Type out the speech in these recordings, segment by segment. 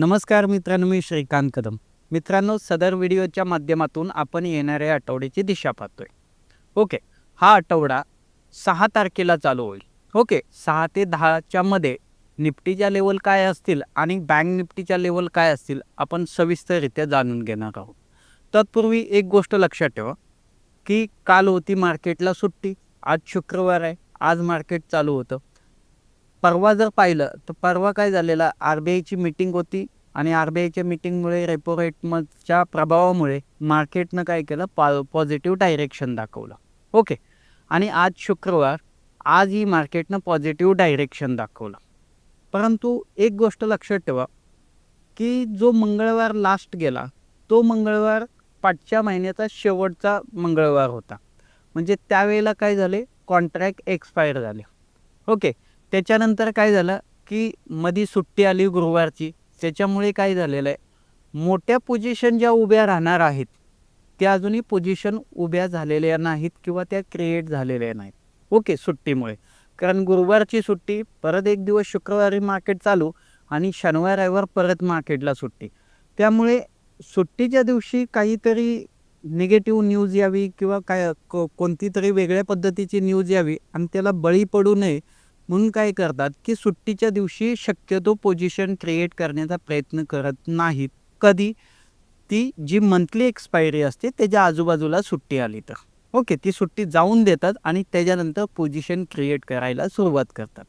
नमस्कार मित्रांनो मी श्रीकांत कदम. मित्रांनो सदर व्हिडिओच्या माध्यमातून आपण येणाऱ्या आठवड्याची दिशा पाहतोय. ओके हा आठवडा सहा तारखेला चालू होईल. ओके सहा ते दहाच्या मध्ये निफ्टीच्या लेवल काय असतील आणि बँक निफ्टीच्या लेवल काय असतील आपण सविस्तररित्या जाणून घेणार आहोत. तत्पूर्वी एक गोष्ट लक्षात ठेवा की काल होती मार्केटला सुट्टी आज शुक्रवार आहे आज मार्केट चालू होतं. परवा जर पाहिलं तर परवा काय झालेलं आर बी आयची मीटिंग होती आणि आर बी आयच्या मीटिंगमुळे रेपो रेटच्या प्रभावामुळे मार्केटनं काय केलं? पा पॉझिटिव्ह डायरेक्शन दाखवलं. ओके. आणि आज शुक्रवार आजही मार्केटनं पॉझिटिव्ह डायरेक्शन दाखवलं. परंतु एक गोष्ट लक्षात ठेवा की जो मंगळवार लास्ट गेला तो मंगळवार पाचच्या महिन्याचा शेवटचा मंगळवार होता. म्हणजे त्यावेळेला काय झाले? कॉन्ट्रॅक्ट एक्सपायर झाले. ओके. त्याच्यानंतर काय झालं? की मधी सुट्टी आली गुरुवारची. त्याच्यामुळे काय झालेलं आहे? मोठ्या पोझिशन ज्या उभ्या राहणार आहेत त्या अजूनही पोझिशन उभ्या झालेल्या नाहीत किंवा त्या क्रिएट झालेल्या नाहीत. ओके सुट्टीमुळे. कारण गुरुवारची सुट्टी परत एक दिवस शुक्रवारी मार्केट चालू आणि शनिवार रविवार परत मार्केटला सुट्टी. त्यामुळे सुट्टीच्या दिवशी काहीतरी निगेटिव्ह न्यूज यावी किंवा काय को कोणती तरी वेगळ्या पद्धतीची न्यूज यावी आणि त्याला बळी पडू नये म्हणून काय करतात की सुट्टीच्या दिवशी शक्यतो पोझिशन क्रिएट करण्याचा प्रयत्न करत नाहीत. कधी? ती जी मंथली एक्सपायरी असते त्याच्या आजूबाजूला सुट्टी आली तर. ओके ती सुट्टी जाऊन देतात आणि त्याच्यानंतर पोझिशन क्रिएट करायला सुरुवात करतात.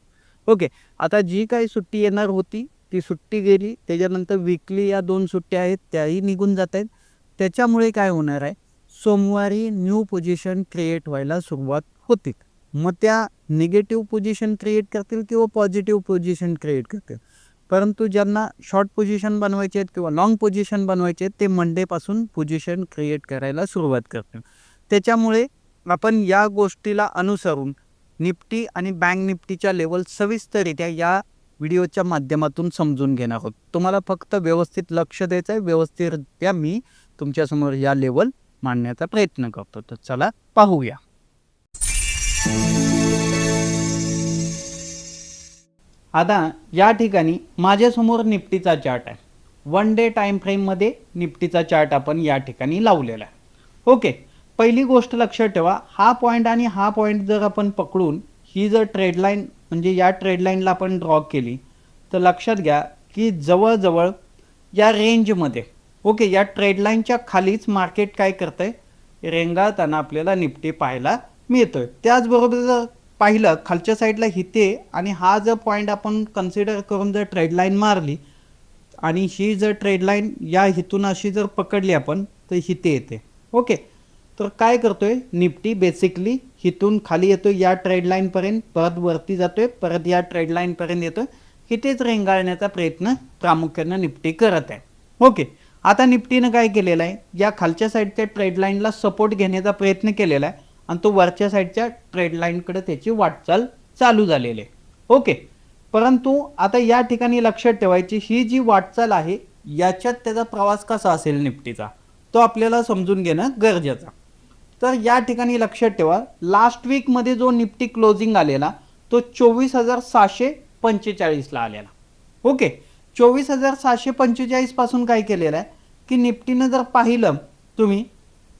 ओके आता जी काही सुट्टी येणार होती ती सुट्टी गेली त्याच्यानंतर विकली या दोन सुट्ट्या आहेत त्याही निघून जात आहेत. त्याच्यामुळे काय होणार आहे? सोमवारी न्यू पोझिशन क्रिएट व्हायला सुरुवात होते. मग त्या निगेटिव्ह पोझिशन क्रिएट करतील किंवा पॉझिटिव्ह पोझिशन क्रिएट करतील? परंतु ज्यांना शॉर्ट पोझिशन बनवायचे आहेत किंवा लॉंग पोझिशन बनवायचे आहेत ते मंडेपासून पोझिशन क्रिएट करायला सुरुवात करतील. त्याच्यामुळे आपण या गोष्टीला अनुसरून निफ्टी आणि बँक निफ्टीच्या लेवल सविस्तरित्या या व्हिडिओच्या माध्यमातून समजून घेणार आहोत. तुम्हाला फक्त व्यवस्थित लक्ष द्यायचं आहे. व्यवस्थितरित्या मी तुमच्यासमोर या लेवल मांडण्याचा प्रयत्न करतो. तर चला पाहूया. आता या ठिकाणी माझ्यासमोर निफ्टीचा चार्ट आहे. वन डे टाईम फ्रेममध्ये निफ्टीचा चार्ट आपण या ठिकाणी लावलेला आहे. ओके पहिली गोष्ट लक्षात ठेवा हा पॉईंट आणि हा पॉईंट जर आपण पकडून ही जर ट्रेडलाईन म्हणजे या ट्रेडलाईनला आपण ड्रॉ केली तर लक्षात घ्या की जवळजवळ या रेंजमध्ये ओके या ट्रेडलाईनच्या खालीच मार्केट काय करतं आहे रेंगाळताना आपल्याला निफ्टी पाहायला मिळतोय. त्याचबरोबर जर पाहिलं खालच्या साईडला हिते आणि हा जर पॉईंट आपण कन्सिडर करून जर ट्रेडलाईन मारली आणि ही जर ट्रेडलाईन या हितून अशी जर पकडली आपण तर हिते येते. ओके तर काय करतोय? निफ्टी बेसिकली हिथून खाली येतोय या ट्रेडलाईनपर्यंत परत वरती जातोय परत या ट्रेडलाईनपर्यंत येतोय. इथेच रेंगाळण्याचा प्रयत्न प्रामुख्यानं निफ्टी करत आहे. ओके आता निफ्टीनं काय केलेलं आहे? या खालच्या साईडच्या ट्रेडलाईनला सपोर्ट घेण्याचा प्रयत्न केलेला आहे. आणि तो वरच्या साईडच्या ट्रेडलाईनकडे त्याची वाटचाल चालू झालेली आहे. ओके परंतु आता या ठिकाणी लक्षात ठेवायची ही जी वाटचाल आहे याच्यात त्याचा प्रवास कसा असेल निफ्टीचा? तो आपल्याला समजून घेणं गरजेचं तर या ठिकाणी लक्षात ठेवा लास्ट वीकमध्ये जो निफ्टी क्लोजिंग आलेला तो चोवीस हजार सहाशे पंचेचाळीसला आलेला. ओके चोवीस हजार सहाशे पंचेचाळीसपासून काय केलेलं आहे? की निफ्टीनं जर पाहिलं तुम्ही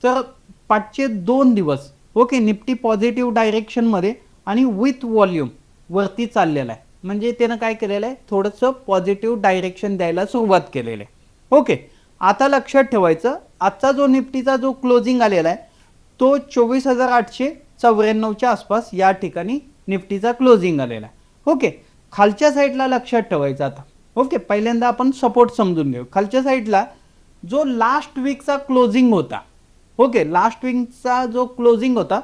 तर पाचशे दोन दिवस ओके निफ्टी पॉझिटिव्ह डायरेक्शनमध्ये आणि विथ व्हॉल्यूम वरती चाललेला आहे. म्हणजे त्यानं काय केलेलं आहे? थोडंसं पॉझिटिव्ह डायरेक्शन द्यायला सुरुवात केलेली आहे. ओके आता लक्षात ठेवायचं आजचा जो निफ्टीचा जो क्लोजिंग आलेला आहे तो चोवीस हजार आठशे चौऱ्याण्णवच्या आसपास या ठिकाणी निफ्टीचा क्लोजिंग आलेला आहे. ओके खालच्या साईडला लक्षात ठेवायचं आता. ओके पहिल्यांदा आपण सपोर्ट समजून घेऊ. खालच्या साईडला जो लास्ट वीकचा क्लोजिंग होता ओके लास्ट विंगचा जो क्लोजिंग होता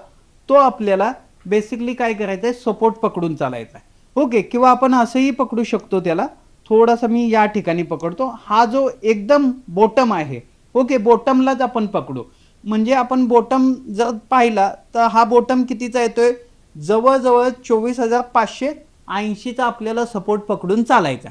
तो आपल्याला बेसिकली काय करायचं आहे सपोर्ट पकडून चालायचा आहे ओके किंवा आपण असंही पकडू शकतो त्याला. थोडासा मी या ठिकाणी पकडतो. हा जो एकदम बॉटम आहे. ओके बॉटमलाच आपण पकडू. म्हणजे आपण बॉटम जर पाहिला तर हा बॉटम कितीचा येतोय? जवळजवळ चोवीस हजार पाचशे ऐंशीचा आपल्याला सपोर्ट पकडून चालायचा.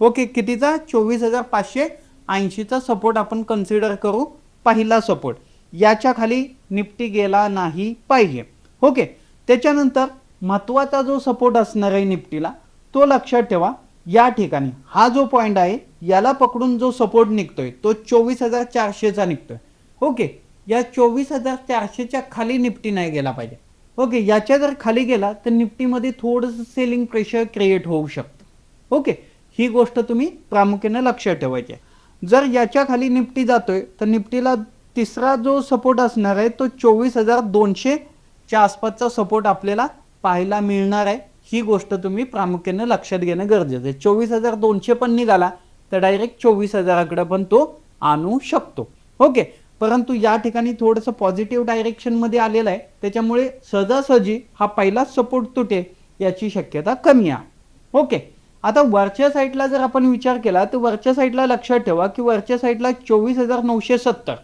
ओके कितीचा? चोवीस हजार पाचशे ऐंशीचा सपोर्ट आपण कन्सिडर करू. पहिला सपोर्ट याच्या खाली निपटी गेला नाही पाहिजे. ओके? त्याच्यानंतर महत्त्वाचा जो सपोर्ट असणार आहे निफ्टीला तो लक्षात ठेवा. या ठिकाणी हा जो पॉईंट आहे याला पकडून जो सपोर्ट निघतोय तो चोवीस हजार चारशेचा निघतोय. ओके? या चोवीस हजार चारशेच्या खाली निफ्टी नाही गेला पाहिजे. ओके? याच्या जर खाली गेला तर निफ्टीमध्ये थोडंसं सेलिंग प्रेशर क्रिएट होऊ शकतं. ओके? ही गोष्ट तुम्ही प्रामुख्याने लक्षात ठेवायची आहे. जर याच्या खाली निफ्टी जातोय तर निफ्टीला तिसरा जो सपोर्ट असणार आहे तो चोवीस हजार दोनशेच्या आसपासचा सपोर्ट आपल्याला पाहायला मिळणार आहे. ही गोष्ट तुम्ही प्रामुख्याने लक्षात घेणं गरजेचं आहे. चोवीस हजार दोनशे पण निघाला तर डायरेक्ट चोवीस हजाराकडे पण तो आणू शकतो. ओके? परंतु या ठिकाणी थोडंसं पॉझिटिव्ह डायरेक्शनमध्ये आलेलं आहे. त्याच्यामुळे सहजासहजी हा पहिलाच सपोर्ट तुटे याची शक्यता कमी आहे. ओके? आता वरच्या साईडला जर आपण विचार केला तर वरच्या साईडला लक्षात ठेवा की वरच्या साईडला चोवीस हजार नऊशे सत्तर.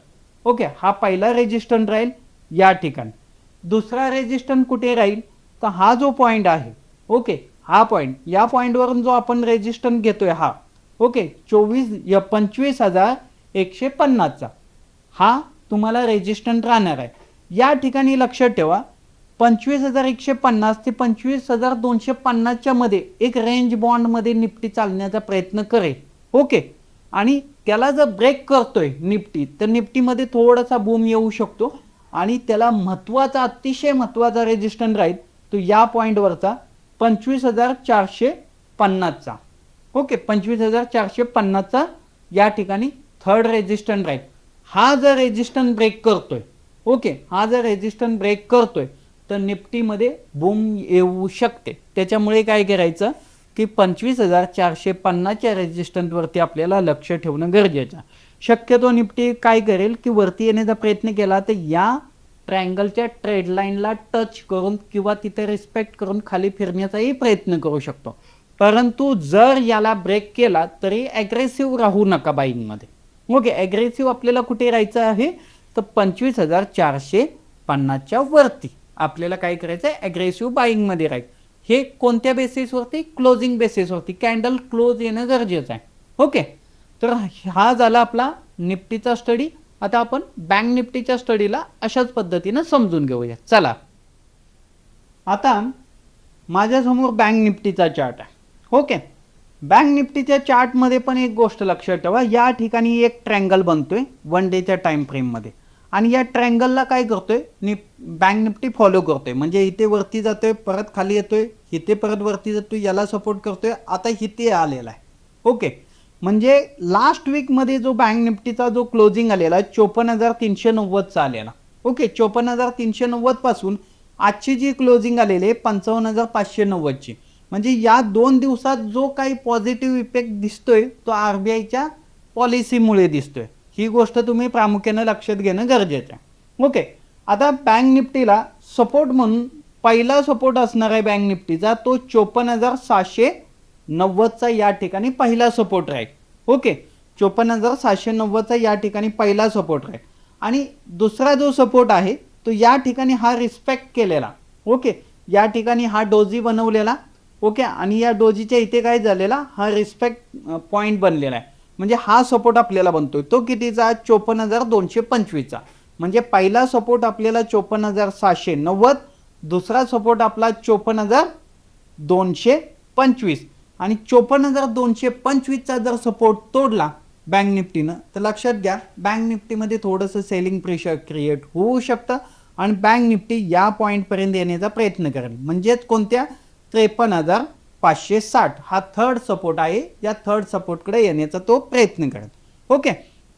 ओके हा पहिला रेजिस्टंट राहील या ठिकाणी. दुसरा रेजिस्टंट कुठे राहील? तर हा जो पॉईंट आहे ओके हा पॉईंट या पॉईंटवरून जो आपण रेजिस्टंट घेतोय हा ओके चोवीस य पंचवीस हजार एकशे पन्नासचा. हा तुम्हाला रेजिस्टंट राहणार आहे. या ठिकाणी लक्षात ठेवा पंचवीस हजार एकशे पन्नास ते पंचवीस हजार दोनशे पन्नासच्या मध्ये एक रेंज बॉन्डमध्ये निफ्टी चालण्याचा प्रयत्न करेल ओके. आणि त्याला जर ब्रेक करतोय निफ्टी तर निफ्टीमध्ये थोडासा बूम येऊ शकतो. आणि त्याला महत्त्वाचा अतिशय महत्त्वाचा रेजिस्टंट राहील तो या पॉईंटवरचा पंचवीस हजार चारशे पन्नासचा. ओके पंचवीस हजार चारशे पन्नासचा या ठिकाणी थर्ड रेजिस्टंट राहील. हा जर रेजिस्टंट ब्रेक करतोय ओके हा जर रेजिस्टंट ब्रेक करतोय तर निफ्टीमध्ये बूम येऊ शकते. त्याच्यामुळे काय करायचं? की पंचवीस हजार चारशे पन्नासच्या रेजिस्टंटवरती आपल्याला लक्ष ठेवणं गरजेचं शक्यतो निफ्टी काय करेल की वरती येण्याचा प्रयत्न केला तर या ट्रायंगलच्या ट्रेड लाईनला टच करून किंवा तिथे रिस्पेक्ट करून खाली फिरण्याचाही प्रयत्न करू शकतो. परंतु जर याला ब्रेक केला तरी ॲग्रेसिव्ह राहू नका बाईंगमध्ये ओके ॲग्रेसिव्ह आपल्याला कुठे राहायचं आहे? तर पंचवीस हजार चारशे पन्नासच्या वरती आपल्याला काय करायचं आहे ॲग्रेसिव्ह बाईंगमध्ये राहायचं. हे कोणत्या बेसिसवरती क्लोजिंग बेसिसवरती कॅन्डल क्लोज येणं गरजेचं आहे. ओके तर हा झाला आपला निफ्टीचा स्टडी आता आपण बँक निफ्टीच्या स्टडीला अशाच पद्धतीनं समजून घेऊया. चला. आता माझ्यासमोर बँक निफ्टीचा चार्ट आहे. ओके बँक निफ्टीच्या चार्टमध्ये पण एक गोष्ट लक्षात ठेवा. या ठिकाणी एक ट्रँगल बनतोय वन डेच्या टाईम फ्रेममध्ये आणि या ट्रँगलला काय करतोय? निप बँक निफ्टी फॉलो करतोय. म्हणजे इथे वरती जातोय परत खाली येतोय इथे परत वरती जातो याला सपोर्ट करतोय आता इथे आलेला आहे. ओके म्हणजे लास्ट वीकमध्ये जो बँक निफ्टीचा जो क्लोजिंग आलेला आहे चोपन्न हजार तीनशे नव्वदचा आलेला. ओके चोपन्न हजार तीनशे नव्वदपासून आजची जी क्लोजिंग आलेली आहे पंचावन्न हजार पाचशे नव्वदची म्हणजे या दोन दिवसात जो काही पॉझिटिव्ह इफेक्ट दिसतोय तो आर बी आयच्या पॉलिसीमुळे दिसतोय. ही गोष्ट तुम्ही प्रामुख्याने लक्षात घेणं गरजेचं आहे. ओके आता बँक निफ्टीला सपोर्ट म्हणून पहिला सपोर्ट असणार आहे बँक निफ्टीचा तो चोपन्न हजार सहाशे नव्वदचा या ठिकाणी पहिला सपोर्ट राहील ओके चोपन्न हजार सहाशे नव्वदचा या ठिकाणी पहिला सपोर्ट राहील आणि दुसरा जो सपोर्ट आहे तो या ठिकाणी हा रिस्पेक्ट केलेला. ओके या ठिकाणी हा डोजी बनवलेला. ओके आणि या डोजीच्या इथे काय झालेला? हा रिस्पेक्ट पॉईंट बनलेला आहे. म्हणजे हा सपोर्ट आपल्याला बनतोय. तो कितीचा? चोपन्न हजार दोनशे पंचवीसचा. म्हणजे पहिला सपोर्ट आपल्याला चोपन्न हजार सहाशे नव्वद दुसरा सपोर्ट आपला चोपन्न हजार दोनशे पंचवीस. आणि चोपन्न हजार दोनशे पंचवीसचा जर सपोर्ट तोडला बँक निफ्टीनं तर लक्षात घ्या बँक निफ्टीमध्ये थोडंसं सेलिंग प्रेशर क्रिएट होऊ शकतं आणि बँक निफ्टी या पॉईंटपर्यंत येण्याचा प्रयत्न करेल. म्हणजेच कोणत्या? त्रेपन्न हजार पाचशे साठ. हा थर्ड सपोर्ट आहे या थर्ड सपोर्टकडे येण्याचा तो प्रयत्न करेल. ओके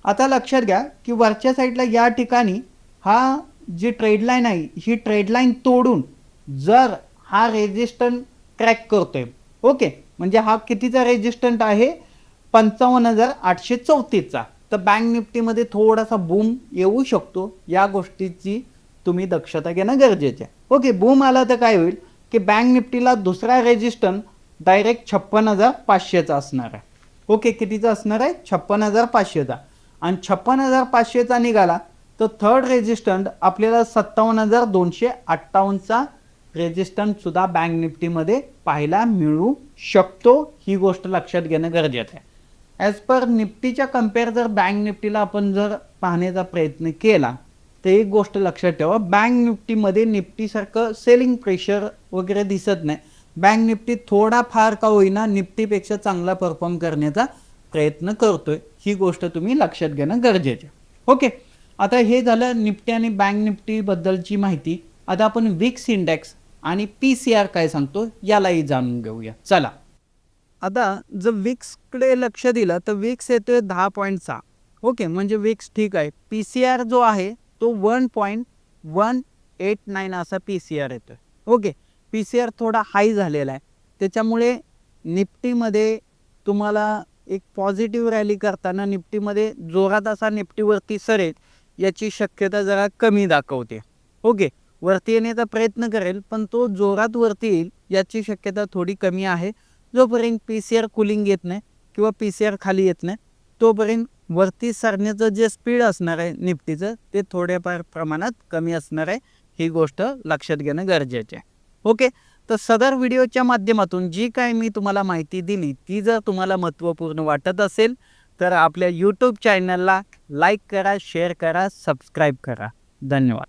आता लक्षात घ्या की वरच्या साईडला या ठिकाणी हा जी ट्रेडलाईन आहे ही ट्रेडलाईन तोडून जर हा रेजिस्टंट क्रॅक करतोय ओके म्हणजे हा कितीचा रेजिस्टंट आहे? पंचावन्न हजार आठशे चौतीसचा. तर बँक निफ्टीमध्ये थोडासा बूम येऊ शकतो या गोष्टीची तुम्ही दक्षता घेणं गरजेचं आहे. ओके बूम आला तर काय होईल? की बँक निफ्टीला दुसरा रेजिस्टंट डायरेक्ट छप्पन हजार पाचशेचा असणार आहे. ओके कितीचा असणार आहे? छप्पन हजार पाचशेचा. आणि छप्पन हजार पाचशेचा निघाला तर थर्ड रेजिस्टंट आपल्याला सत्तावन्न हजार दोनशे अठ्ठावन्नचा रेजिस्टंटसुद्धा बँक निफ्टीमध्ये पाहायला मिळू शकतो. ही गोष्ट लक्षात घेणं गरजेचं आहे. ॲज पर निफ्टीच्या कंपेअर जर बँक निफ्टीला आपण जर पाहण्याचा प्रयत्न केला तर एक गोष्ट लक्षात ठेवा बँक निफ्टीमध्ये निफ्टीसारखं सेलिंग प्रेशर वगैरे दिसत नाही. बँक निफ्टी थोडा फार का होईना निफ्टीपेक्षा चांगला परफॉर्म करण्याचा प्रयत्न करतोय. ही गोष्ट तुम्ही लक्षात घेणं गरजेचं आहे. ओके आता हे झालं निफ्टी आणि बँक निफ्टीबद्दलची माहिती. आता आपण विक्स इंडेक्स आणि पी सी आर काय सांगतो यालाही जाणून घेऊया. चला. आता जर विक्सकडे लक्ष दिलं तर विक्स येतोय दहा पॉईंट सहा. ओके म्हणजे विक्स ठीक आहे. पी सी आर जो आहे तो one point one eight nine असा पी सी आर येतोय. ओके पी सी आर थोडा हाय झालेला आहे. त्याच्यामुळे निफ्टीमध्ये तुम्हाला एक पॉझिटिव्ह रॅली करताना निफ्टीमध्ये जोरात असा निफ्टीवरती सरेल. याची शक्यता जरा कमी दाखवते. ओके? वरती येण्याचा प्रयत्न करेल पण तो जोरात वरती येईल याची शक्यता थोडी कमी आहे. जोपर्यंत पी सी आर कुलिंग येत नाही किंवा पी सी आर खाली येत नाही तोपर्यंत वरती सरण्याचं जे स्पीड असणार आहे निफ्टीचं ते थोड्याफार प्रमाणात कमी असणार आहे. ही गोष्ट लक्षात घेणं गरजेचे आहे. ओके? तर सदर व्हिडिओच्या माध्यमातून जी काय मी तुम्हाला माहिती दिली ती जर तुम्हाला महत्त्वपूर्ण वाटत असेल तर आपल्या यूट्यूब चॅनलला लाईक करा शेअर करा सबस्क्राईब करा. धन्यवाद.